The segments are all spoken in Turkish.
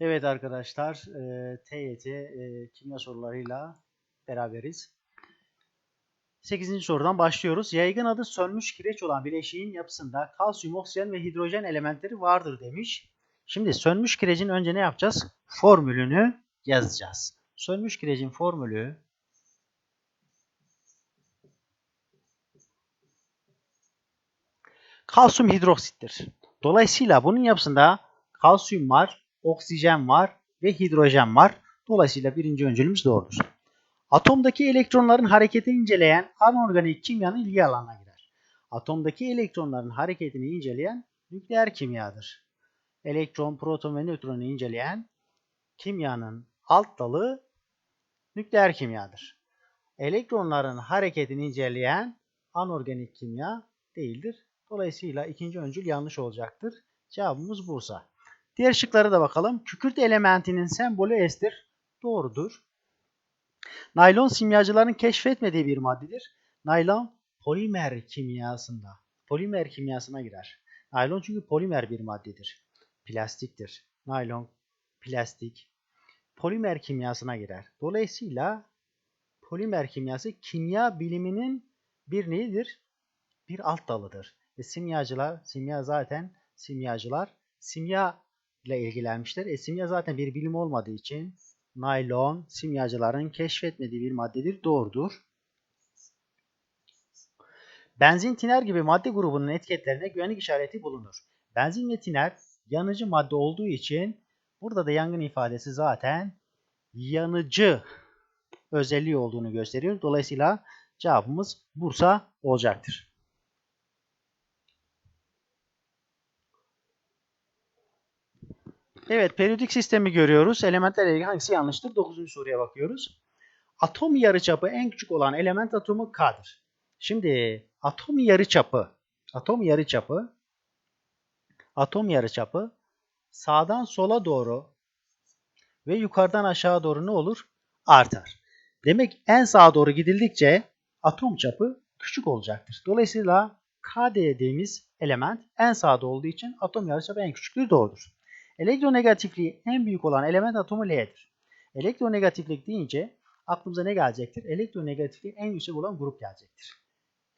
Evet arkadaşlar, e, TYT e, kimya sorularıyla beraberiz. 8. sorudan başlıyoruz. Yaygın adı sönmüş kireç olan bileşiğin yapısında kalsiyum, oksijen ve hidrojen elementleri vardır demiş. Şimdi sönmüş kirecin önce ne yapacağız? Formülünü yazacağız. Sönmüş kirecin formülü kalsiyum hidroksittir. Dolayısıyla bunun yapısında kalsiyum var, oksijen var ve hidrojen var. Dolayısıyla birinci öncülümüz doğrudur. Atomdaki elektronların hareketini inceleyen anorganik kimyanın ilgi alanına girer. Atomdaki elektronların hareketini inceleyen nükleer kimyadır. Elektron, proton ve nötronu inceleyen kimyanın alt dalı nükleer kimyadır. Elektronların hareketini inceleyen anorganik kimya değildir. Dolayısıyla ikinci öncül yanlış olacaktır. Cevabımız Bursa. Diğer şıklara da bakalım. Kükürt elementinin sembolü S'tir. Doğrudur. Naylon simyacıların keşfetmediği bir maddedir. Naylon polimer kimyasında, polimer kimyasına girer. Naylon çünkü polimer bir maddedir. Plastiktir. Naylon, plastik, polimer kimyasına girer. Dolayısıyla polimer kimyası kimya biliminin bir neyidir? Bir alt dalıdır. Ve simyacılar, simya zaten simyacılar simya ile ilgilenmişler. E, simya zaten bir bilim olmadığı için naylon simyacıların keşfetmediği bir maddedir. Doğrudur. Benzin, tiner gibi madde grubunun etiketlerine güvenlik işareti bulunur. Benzin ve tiner yanıcı madde olduğu için burada da yangın ifadesi zaten yanıcı özelliği olduğunu gösteriyor. Dolayısıyla cevabımız Bursa olacaktır. Evet, periyodik sistemi görüyoruz. Elementlerle ilgili hangisi yanlıştır? 9. soruya bakıyoruz. Atom yarıçapı en küçük olan element atomu K'dır. Şimdi atom yarıçapı, atom yarıçapı, atom yarıçapı sağdan sola doğru ve yukarıdan aşağı doğru ne olur? Artar. Demek en sağa doğru gidildikçe atom çapı küçük olacaktır. Dolayısıyla K dediğimiz element en sağda olduğu için atom yarıçapı en küçüktür doğrudur. Elektronegatifliği en büyük olan element atomu L'dir. Elektronegatiflik deyince aklımıza ne gelecektir? Elektronegatifliği en yüksek olan grup gelecektir.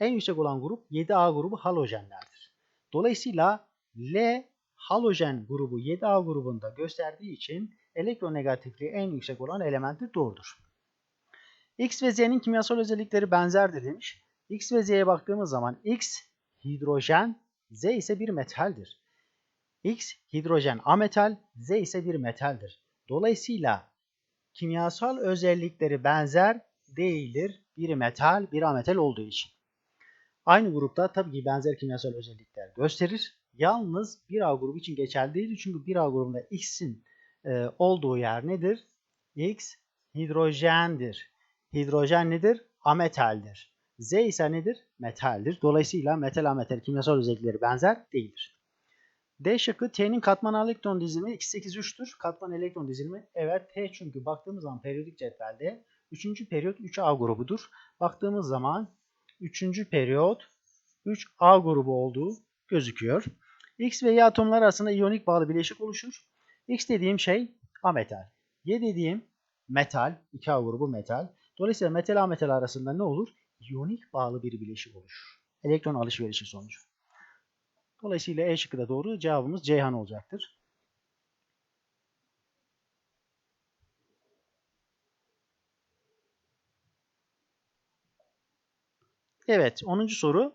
En yüksek olan grup 7A grubu halojenlerdir. Dolayısıyla L halojen grubu 7A grubunda gösterdiği için elektronegatifliği en yüksek olan elementtir doğrudur. X ve Z'nin kimyasal özellikleri benzerdir demiş. X ve Z'ye baktığımız zaman X hidrojen, Z ise bir metaldir. X hidrojen ametal, Z ise bir metaldir. Dolayısıyla kimyasal özellikleri benzer değildir. Biri metal, biri ametal olduğu için. Aynı grupta tabii ki benzer kimyasal özellikler gösterir. Yalnız 1A grubu için geçerli değildir. Çünkü 1A grubunda X'in e, olduğu yer nedir? X hidrojendir. Hidrojen nedir? Ametaldir. Z ise nedir? Metaldir. Dolayısıyla metal ametal kimyasal özellikleri benzer değildir. D şıkkı T'nin katman elektron dizilimi 283'tür. Katman elektron dizilimi evet T çünkü baktığımız zaman periyodik cetvelde 3. periyot 3A grubudur. Baktığımız zaman 3. periyot 3A grubu olduğu gözüküyor. X ve Y atomlar arasında iyonik bağlı bileşik oluşur. X dediğim şey ametal. Y dediğim metal, 2A grubu metal. Dolayısıyla metal ametal arasında ne olur? İyonik bağlı bir bileşik oluşur. Elektron alışverişi sonucu. Dolayısıyla E şıkkı da doğru. Cevabımız Ceyhan olacaktır. Evet 10. soru.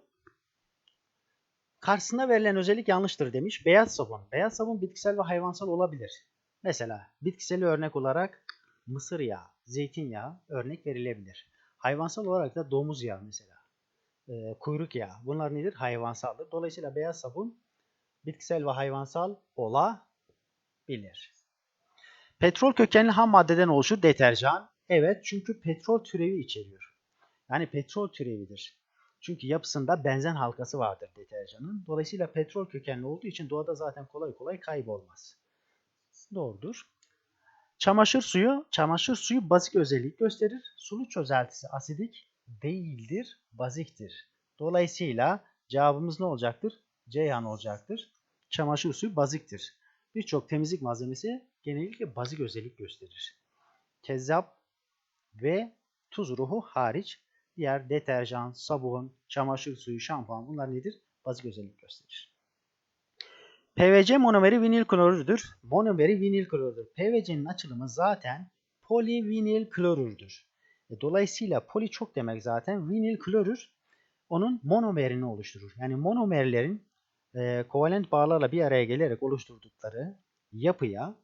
Karşısında verilen özellik yanlıştır demiş. Beyaz sabun. Beyaz sabun bitkisel ve hayvansal olabilir. Mesela bitkisel örnek olarak mısır yağı, zeytinyağı örnek verilebilir. Hayvansal olarak da domuz yağı mesela e, kuyruk yağı. Bunlar nedir? Hayvansaldır. Dolayısıyla beyaz sabun bitkisel ve hayvansal olabilir. Petrol kökenli ham maddeden oluşur deterjan. Evet çünkü petrol türevi içeriyor. Yani petrol türevidir. Çünkü yapısında benzen halkası vardır deterjanın. Dolayısıyla petrol kökenli olduğu için doğada zaten kolay kolay kaybolmaz. Doğrudur. Çamaşır suyu, çamaşır suyu bazik özellik gösterir. Sulu çözeltisi asidik değildir, baziktir. Dolayısıyla cevabımız ne olacaktır? Ceyhan olacaktır. Çamaşır suyu baziktir. birçok temizlik malzemesi genellikle bazik özellik gösterir. Kezzap ve tuz ruhu hariç diğer deterjan, sabun, çamaşır suyu, şampuan bunlar nedir? Bazik özellik gösterir. PVC monomeri vinil klorürdür. Monomeri vinil klorürdür. PVC'nin açılımı zaten polivinil klorürdür. E, dolayısıyla poli çok demek zaten. Vinil klorür onun monomerini oluşturur. Yani monomerlerin e, kovalent bağlarla bir araya gelerek oluşturdukları yapıya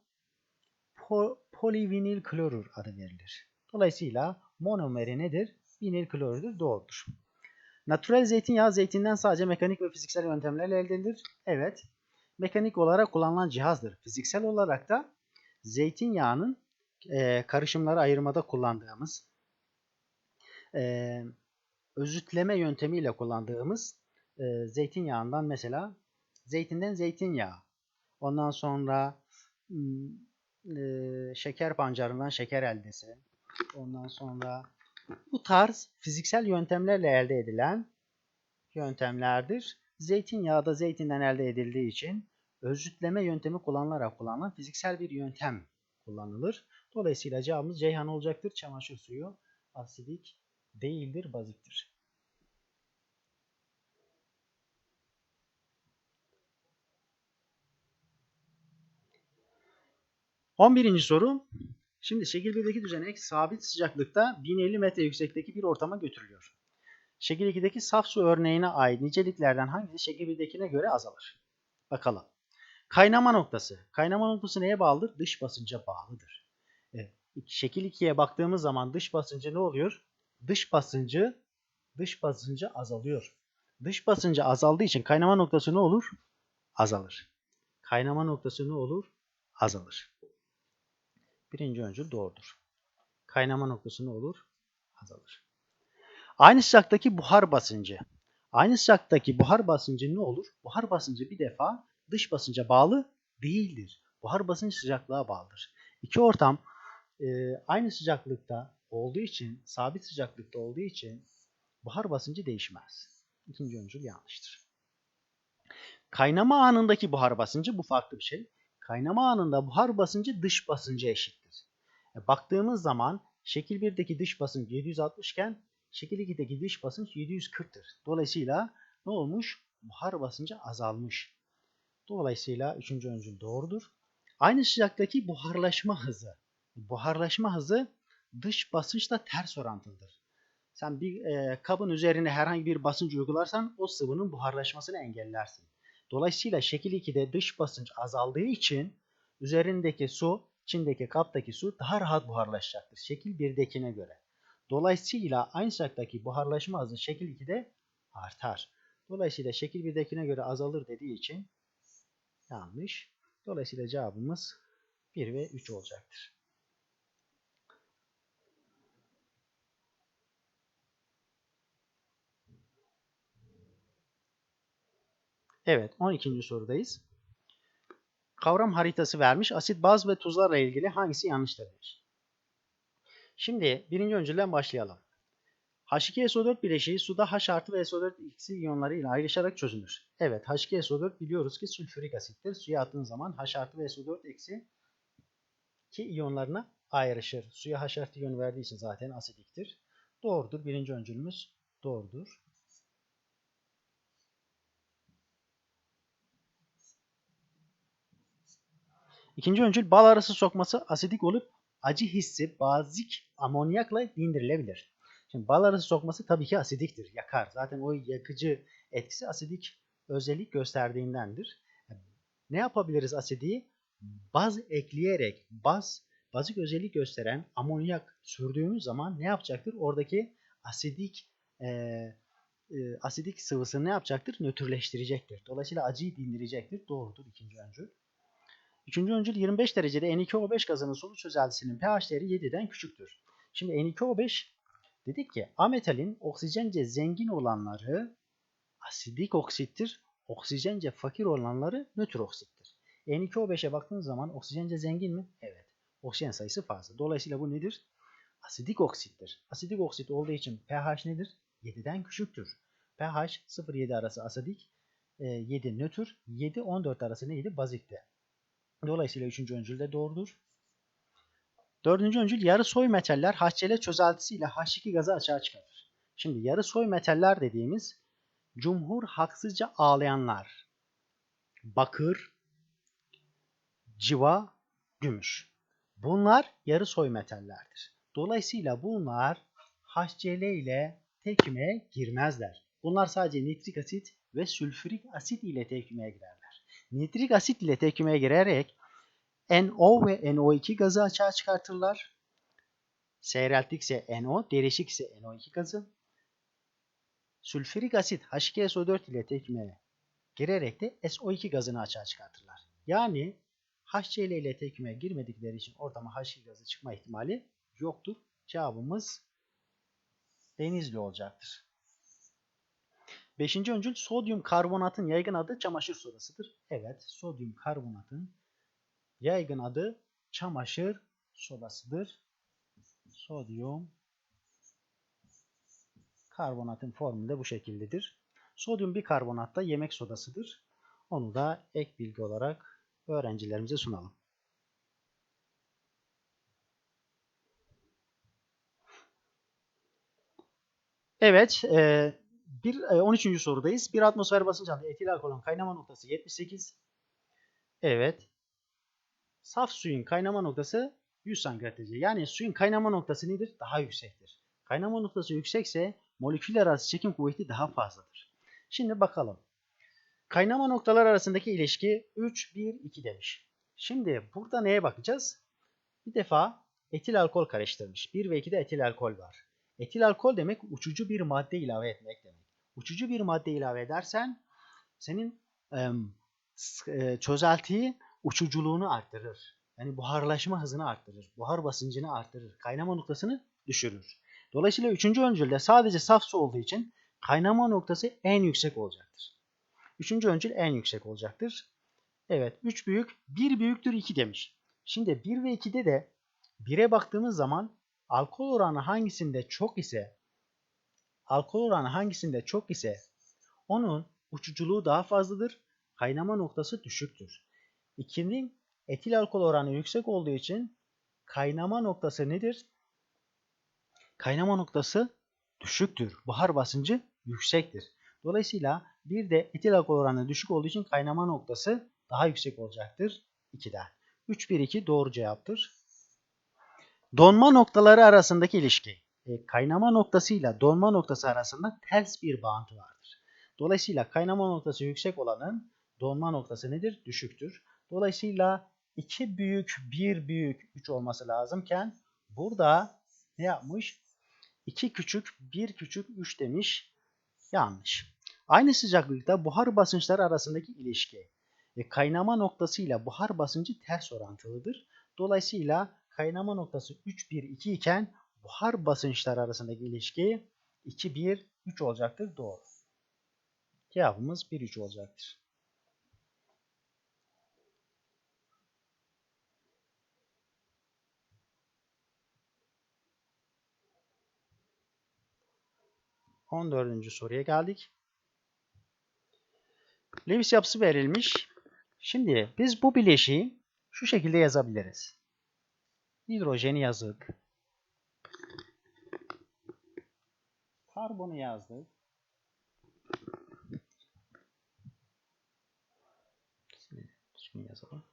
po polivinil klorür adı verilir. Dolayısıyla monomeri nedir? Vinil klorürdür. Doğrudur. Natural zeytinyağı zeytinden sadece mekanik ve fiziksel yöntemlerle elde edilir. Evet. Mekanik olarak kullanılan cihazdır. Fiziksel olarak da zeytinyağının e, karışımları ayırmada kullandığımız e, özütleme yöntemiyle kullandığımız e, zeytinyağından mesela zeytinden zeytinyağı. Ondan sonra e, şeker pancarından şeker eldesi. Ondan sonra bu tarz fiziksel yöntemlerle elde edilen yöntemlerdir. Zeytinyağı da zeytinden elde edildiği için özütleme yöntemi kullanılarak kullanılan fiziksel bir yöntem kullanılır. Dolayısıyla cevabımız Ceyhan olacaktır. Çamaşır suyu asidik değildir, baziktir. On birinci soru. Şimdi şekil 1'deki düzenek sabit sıcaklıkta 1050 metre yüksekteki bir ortama götürülüyor. Şekil 2'deki saf su örneğine ait niceliklerden hangisi şekil 1'dekine göre azalır? Bakalım. Kaynama noktası. Kaynama noktası neye bağlıdır? Dış basınca bağlıdır. Evet. Şekil 2'ye baktığımız zaman dış basıncı ne oluyor? Dış basıncı dış basıncı azalıyor. Dış basıncı azaldığı için kaynama noktası ne olur? Azalır. Kaynama noktası ne olur? Azalır. Birinci öncül doğrudur. Kaynama noktası ne olur? Azalır. Aynı sıcaktaki buhar basıncı. Aynı sıcaktaki buhar basıncı ne olur? Buhar basıncı bir defa dış basınca bağlı değildir. Buhar basıncı sıcaklığa bağlıdır. İki ortam e, aynı sıcaklıkta olduğu için, sabit sıcaklıkta olduğu için buhar basıncı değişmez. İkinci öncül yanlıştır. Kaynama anındaki buhar basıncı bu farklı bir şey. Kaynama anında buhar basıncı dış basınca eşittir. E, baktığımız zaman şekil 1'deki dış basınç 760 iken şekil 2'deki dış basınç 740'tır. Dolayısıyla ne olmuş? Buhar basıncı azalmış. Dolayısıyla üçüncü öncül doğrudur. Aynı sıcaktaki buharlaşma hızı. Buharlaşma hızı dış basınçla ters orantılıdır. Sen bir e, kabın üzerine herhangi bir basınç uygularsan o sıvının buharlaşmasını engellersin. Dolayısıyla şekil 2'de dış basınç azaldığı için üzerindeki su, içindeki kaptaki su daha rahat buharlaşacaktır. Şekil 1'dekine göre. Dolayısıyla aynı sıcaktaki buharlaşma hızı şekil 2'de artar. Dolayısıyla şekil 1'dekine göre azalır dediği için yanlış. Dolayısıyla cevabımız 1 ve 3 olacaktır. Evet 12. sorudayız. Kavram haritası vermiş. Asit, baz ve tuzlarla ilgili hangisi yanlıştır demiş. Şimdi birinci öncülden başlayalım. H2SO4 bileşiği suda H artı ve SO4 eksi iyonları ile ayrışarak çözünür. Evet H2SO4 biliyoruz ki sülfürik asittir. Suya attığın zaman H artı ve SO4 eksi ki iyonlarına ayrışır. Suya H artı iyonu verdiği için zaten asidiktir. Doğrudur. Birinci öncülümüz doğrudur. İkinci öncül bal arası sokması asidik olup acı hissi bazik amonyakla dindirilebilir. Şimdi bal arası sokması tabii ki asidiktir, yakar. Zaten o yakıcı etkisi asidik özellik gösterdiğindendir. Ne yapabiliriz asidiği? Baz ekleyerek, baz, bazik özellik gösteren amonyak sürdüğümüz zaman ne yapacaktır? Oradaki asidik e, e, asidik sıvısını ne yapacaktır? Nötrleştirecektir. Dolayısıyla acıyı dindirecektir. Doğrudur ikinci öncül. Üçüncü öncül 25 derecede N2O5 gazının solu çözeltisinin pH değeri 7'den küçüktür. Şimdi N2O5 dedik ki ametalin oksijence zengin olanları asidik oksittir. Oksijence fakir olanları nötr oksittir. N2O5'e baktığınız zaman oksijence zengin mi? Evet. Oksijen sayısı fazla. Dolayısıyla bu nedir? Asidik oksittir. Asidik oksit olduğu için pH nedir? 7'den küçüktür. pH 0-7 arası asidik, 7 nötr, 7-14 arası neydi? Bazikti. Dolayısıyla üçüncü öncül de doğrudur. Dördüncü öncül yarı soy metaller HCl çözeltisiyle H2 gazı açığa çıkarır. Şimdi yarı soy metaller dediğimiz cumhur haksızca ağlayanlar. Bakır, civa, gümüş. Bunlar yarı soy metallerdir. Dolayısıyla bunlar HCl ile tekmeye girmezler. Bunlar sadece nitrik asit ve sülfürik asit ile tekmeye girerler. Nitrik asit ile tekmeye girerek NO ve NO2 gazı açığa çıkartırlar. Seyreltikse NO, derişikse NO2 gazı. Sülfürik asit H2SO4 ile tekmeye girerek de SO2 gazını açığa çıkartırlar. Yani HCl ile tekmeye girmedikleri için ortama H2 gazı çıkma ihtimali yoktur. Cevabımız Denizli olacaktır. Beşinci öncül sodyum karbonatın yaygın adı çamaşır sodasıdır. Evet, sodyum karbonatın yaygın adı çamaşır sodasıdır. Sodyum karbonatın formülü de bu şekildedir. Sodyum bikarbonat da yemek sodasıdır. Onu da ek bilgi olarak öğrencilerimize sunalım. Evet, e, bir, e, 13. sorudayız. Bir atmosfer basınç altında etil alkolün kaynama noktası 78. Evet. Saf suyun kaynama noktası 100 santigrat Yani suyun kaynama noktası nedir? Daha yüksektir. Kaynama noktası yüksekse moleküller arası çekim kuvveti daha fazladır. Şimdi bakalım. Kaynama noktalar arasındaki ilişki 3, 1, 2 demiş. Şimdi burada neye bakacağız? Bir defa etil alkol karıştırmış. 1 ve 2'de etil alkol var. Etil alkol demek uçucu bir madde ilave etmek demek. Uçucu bir madde ilave edersen senin e, çözeltiyi uçuculuğunu arttırır. Yani buharlaşma hızını arttırır. Buhar basıncını arttırır. Kaynama noktasını düşürür. Dolayısıyla üçüncü öncülde sadece saf su olduğu için kaynama noktası en yüksek olacaktır. Üçüncü öncül en yüksek olacaktır. Evet 3 büyük 1 büyüktür 2 demiş. Şimdi 1 ve 2'de de 1'e baktığımız zaman alkol oranı hangisinde çok ise alkol oranı hangisinde çok ise onun uçuculuğu daha fazladır. Kaynama noktası düşüktür. 2'nin etil alkol oranı yüksek olduğu için kaynama noktası nedir? Kaynama noktası düşüktür. Buhar basıncı yüksektir. Dolayısıyla bir de etil alkol oranı düşük olduğu için kaynama noktası daha yüksek olacaktır 2'de. 3-1-2 doğru cevaptır. Donma noktaları arasındaki ilişki. E, kaynama noktasıyla donma noktası arasında ters bir bağıntı vardır. Dolayısıyla kaynama noktası yüksek olanın donma noktası nedir? Düşüktür. Dolayısıyla 2 büyük 1 büyük 3 olması lazımken burada ne yapmış? 2 küçük 1 küçük 3 demiş. Yanlış. Aynı sıcaklıkta buhar basınçları arasındaki ilişki. E, kaynama noktasıyla buhar basıncı ters orantılıdır. Dolayısıyla kaynama noktası 3-1-2 iken buhar basınçları arasındaki ilişki 2-1-3 olacaktır. Doğru. Cevabımız 1-3 olacaktır. On dördüncü soruya geldik. Lewis yapısı verilmiş. Şimdi biz bu bileşiği şu şekilde yazabiliriz. Hidrojeni yazdık. Karbonu yazdık. Şunu yazalım.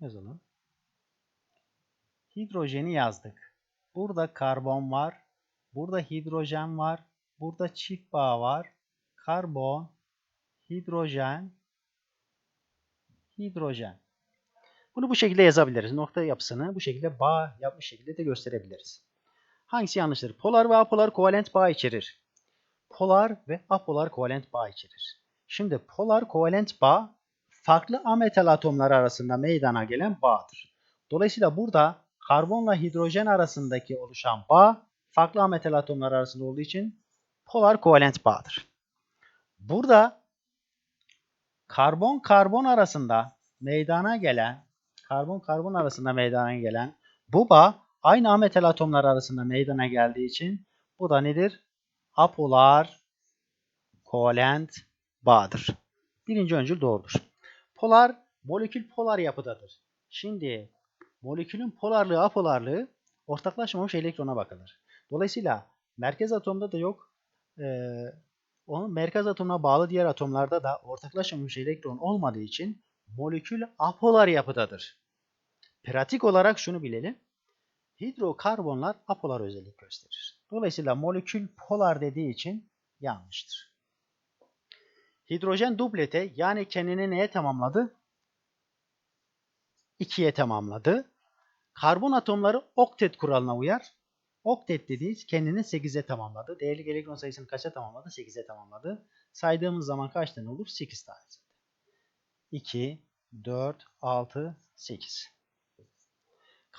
Yazalım. Hidrojeni yazdık. Burada karbon var. Burada hidrojen var. Burada çift bağ var. Karbon, hidrojen, hidrojen. Bunu bu şekilde yazabiliriz. Nokta yapısını bu şekilde bağ yapmış şekilde de gösterebiliriz. Hangisi yanlıştır? Polar ve apolar kovalent bağ içerir. Polar ve apolar kovalent bağ içerir. Şimdi polar kovalent bağ farklı ametal atomları arasında meydana gelen bağdır. Dolayısıyla burada karbonla hidrojen arasındaki oluşan bağ farklı ametal atomları arasında olduğu için polar kovalent bağdır. Burada karbon karbon arasında meydana gelen karbon karbon arasında meydana gelen bu bağ aynı ametal atomlar arasında meydana geldiği için bu da nedir? Apolar kovalent bağdır. Birinci öncül doğrudur. Polar, molekül polar yapıdadır. Şimdi molekülün polarlığı, apolarlığı ortaklaşmamış elektrona bakılır. Dolayısıyla merkez atomda da yok. Ee, onun merkez atomuna bağlı diğer atomlarda da ortaklaşmamış elektron olmadığı için molekül apolar yapıdadır. Pratik olarak şunu bilelim. Hidrokarbonlar apolar özellik gösterir. Dolayısıyla molekül polar dediği için yanlıştır. Hidrojen dublete yani kendini neye tamamladı? 2'ye tamamladı. Karbon atomları oktet kuralına uyar. Oktet dediğimiz kendini 8'e tamamladı. Değerli elektron sayısını kaça tamamladı? 8'e tamamladı. Saydığımız zaman kaç tane olur? 8 tane. 2, 4, 6, 8.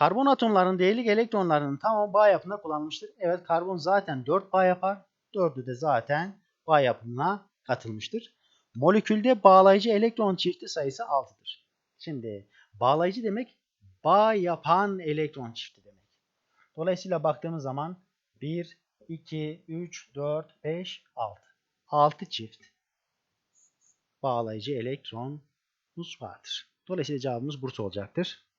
Karbon atomlarının değerlik elektronlarının tamamı bağ yapımında kullanılmıştır. Evet karbon zaten 4 bağ yapar. 4'ü de zaten bağ yapımına katılmıştır. Molekülde bağlayıcı elektron çifti sayısı 6'dır. Şimdi bağlayıcı demek bağ yapan elektron çifti demek. Dolayısıyla baktığımız zaman 1, 2, 3, 4, 5, 6. 6 çift bağlayıcı elektronumuz vardır. Dolayısıyla cevabımız Bursa olacaktır.